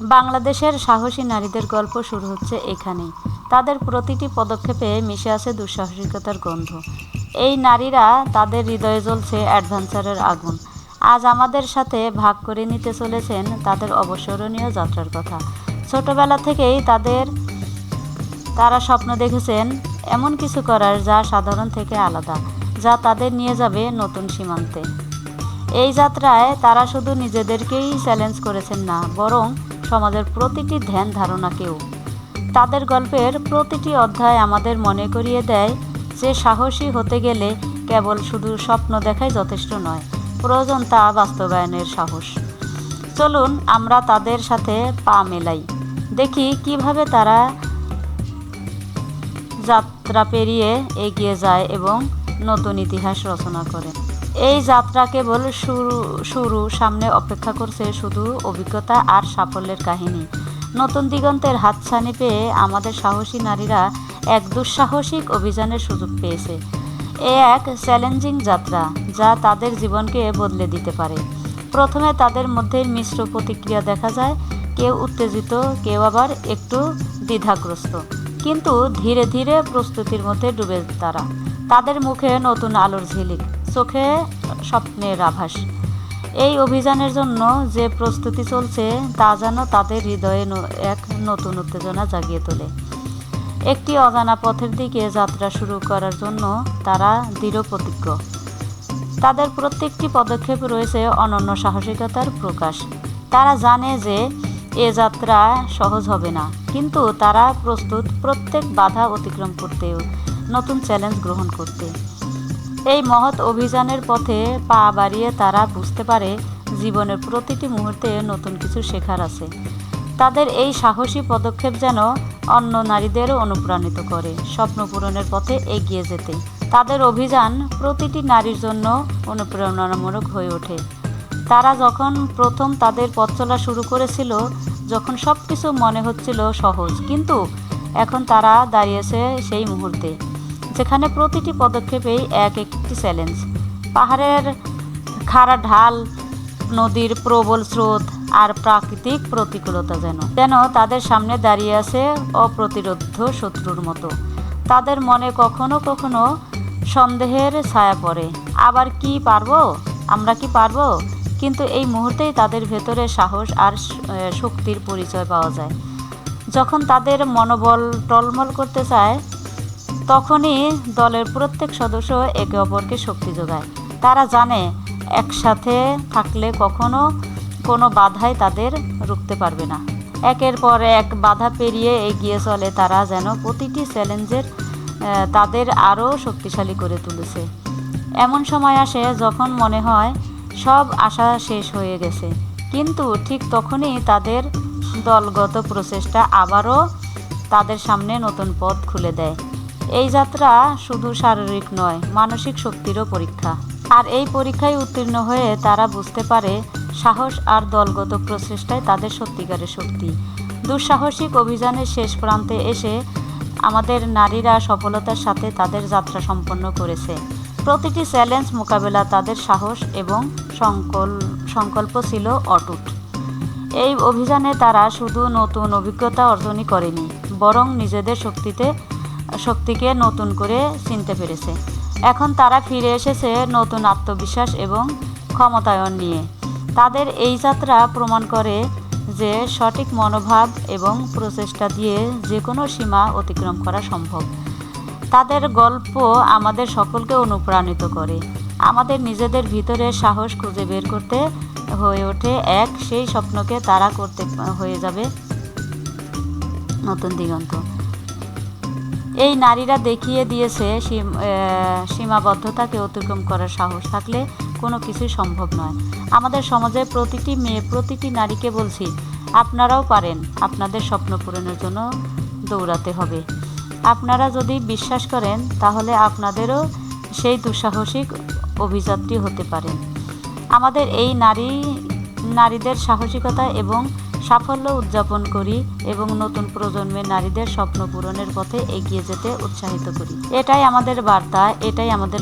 বাংলাদেশের সাহসী নারীদের গল্প শুরু হচ্ছে এখানেই। তাদের প্রতিটি পদক্ষেপে মিশে আছে দুঃসাহসিকতার গন্ধ। এই নারীরা তাদের হৃদয়ে জ্বলছে অ্যাডভেঞ্চারের আগুন। আজ আমাদের সাথে ভাগ করে নিতে চলেছেন তাদের অবসরণীয় যাত্রার কথা। ছোটবেলা থেকেই তাদের, তারা স্বপ্ন দেখেছেন এমন কিছু করার যা সাধারণ থেকে আলাদা, যা তাদের নিয়ে যাবে নতুন সীমান্তে। এই যাত্রায় তারা শুধু নিজেদেরকেই চ্যালেঞ্জ করেছেন না, বরং সমাজের প্রতিটি ধ্যান ধারণাকেও। তাদের গল্পের প্রতিটি অধ্যায় আমাদের মনে করিয়ে দেয় যে সাহসী হতে গেলে কেবল শুধু স্বপ্ন দেখাই যথেষ্ট নয়, প্রয়োজন তা বাস্তবায়নের সাহস। চলুন আমরা তাদের সাথে পা মেলাই, দেখি কীভাবে তারা যাত্রা পেরিয়ে এগিয়ে যায় এবং নতুন ইতিহাস রচনা করে। এই যাত্রা কেবল শুরু শুরু, সামনে অপেক্ষা করছে শুধু অভিজ্ঞতা আর সাফল্যের কাহিনী। নতুন দিগন্তের হাতছানি পেয়ে আমাদের সাহসী নারীরা এক দুঃসাহসিক অভিযানের সুযোগ পেয়েছে। এ এক চ্যালেঞ্জিং যাত্রা, যা তাদের জীবনকে বদলে দিতে পারে। প্রথমে তাদের মধ্যে মিশ্র প্রতিক্রিয়া দেখা যায়, কেউ উত্তেজিত, কেউ আবার একটু দ্বিধাগ্রস্ত। কিন্তু ধীরে ধীরে প্রস্তুতির মধ্যে ডুবে তারা। তাদের মুখে নতুন আলোর ঝিলিক। চোখে স্বপ্নের আভাস। এই অভিযানের জন্য যে প্রস্তুতি চলছে, তা যেন তাদের হৃদয়ে এক নতুন উত্তেজনা জাগিয়ে তোলে। একটি অজানা পথের দিকে যাত্রা শুরু করার জন্য তারা দৃঢ় প্রতিজ্ঞ। তাদের প্রত্যেকটি পদক্ষেপ রয়েছে অনন্য সাহসিকতার প্রকাশ। তারা জানে যে এ যাত্রা সহজ হবে না, কিন্তু তারা প্রস্তুত প্রত্যেক বাধা অতিক্রম করতেও, নতুন চ্যালেঞ্জ গ্রহণ করতে। এই মহৎ অভিযানের পথে পা বাড়িয়ে তারা বুঝতে পারে জীবনের প্রতিটি মুহূর্তে নতুন কিছু শেখার আছে। তাদের এই সাহসী পদক্ষেপ যেন অন্য নারীদেরও অনুপ্রাণিত করে, স্বপ্ন পূরণের পথে এগিয়ে যেতে। তাদের অভিযান প্রতিটি নারীর জন্য অনুপ্রেরণামূলক হয়ে ওঠে। তারা যখন প্রথম তাদের পথ চলা শুরু করেছিল, যখন সব কিছু মনে হচ্ছিল সহজ, কিন্তু এখন তারা দাঁড়িয়েছে সেই মুহূর্তে। যেখানে প্রতিটি পদক্ষেপেই এক একটি চ্যালেঞ্জ পাহাড়ের খাড়া ঢাল, নদীর প্রবল স্রোত আর প্রাকৃতিক প্রতিকূলতা যেন যেন তাদের সামনে দাঁড়িয়ে আছে অপ্রতিরোধ্য শত্রুর মতো। তাদের মনে কখনো কখনো সন্দেহের ছায়া পড়ে, আবার কি পারব, আমরা কি পারব? কিন্তু এই মুহূর্তেই তাদের ভেতরে সাহস আর শক্তির পরিচয় পাওয়া যায়। যখন তাদের মনোবল টলমল করতে চায় তখনই দলের প্রত্যেক সদস্য একে অপরকে শক্তি যোগায়। তারা জানে, একসাথে থাকলে কখনো কোনো বাধাই তাদের রুখতে পারবে না। একের পর এক বাধা পেরিয়ে এগিয়ে চলে তারা যেন প্রতিটি চ্যালেঞ্জের তাদের আরও শক্তিশালী করে তুলেছে। এমন সময় আসে যখন মনে হয়, সব আশা শেষ হয়ে গেছে। কিন্তু ঠিক তখনই তাদের দলগত প্রচেষ্টা আবারও তাদের সামনে নতুন পথ খুলে দেয়। এই যাত্রা শুধু শারীরিক নয়, মানসিক শক্তিরও পরীক্ষা। আর এই পরীক্ষায় উত্তীর্ণ হয়ে তারা বুঝতে পারে সাহস আর দলগত প্রচেষ্টায় তাদের সত্যিকারের শক্তি। দুঃসাহসিক অভিযানের শেষ প্রান্তে এসে আমাদের নারীরা সফলতার সাথে তাদের যাত্রা সম্পন্ন করেছে। প্রতিটি চ্যালেঞ্জ মোকাবেলা তাদের সাহস এবং সংকল- সংকল্প ছিল অটুট। এই অভিযানে তারা শুধু নতুন অভিজ্ঞতা অর্জনই করেনি, বরং নিজেদের শক্তিতে শক্তিকে নতুন করে চিনতে পেরেছে। এখন তারা ফিরে এসেছে নতুন আত্মবিশ্বাস এবং ক্ষমতায়ন নিয়ে। তাদের এই যাত্রা প্রমাণ করে যে সঠিক মনোভাব এবং প্রচেষ্টা দিয়ে যে কোনো সীমা অতিক্রম করা সম্ভব। তাদের গল্প আমাদের সকলকে অনুপ্রাণিত করে। আমাদের নিজেদের ভিতরে সাহস খুঁজে বের করতে হয়ে ওঠে এক সেই স্বপ্নকে তারা করতে হয়ে যাবে নতুন দিগন্ত। এই নারীরা দেখিয়ে দিয়েছে সীম- সীমাবদ্ধতাকে অতিক্রম করার সাহস থাকলে কোনো কিছুই সম্ভব নয়। আমাদের সমাজে প্রতিটি মেয়ে, প্রতিটি নারীকে বলছি, আপনারাও পারেন, আপনাদের স্বপ্ন পূরণের জন্য দৌড়াতে হবে। আপনারা যদি বিশ্বাস করেন, তাহলে আপনাদেরও সেই দুঃসাহসিক অভিযাত্রী হতে পারেন। আমাদের এই নারী, নারীদের সাহসিকতা এবং সাফল্য উদযাপন করি এবং নতুন প্রজন্মের নারীদের স্বপ্ন পূরণের পথে এগিয়ে যেতে উৎসাহিত করি। এটাই আমাদের বার্তা, এটাই আমাদের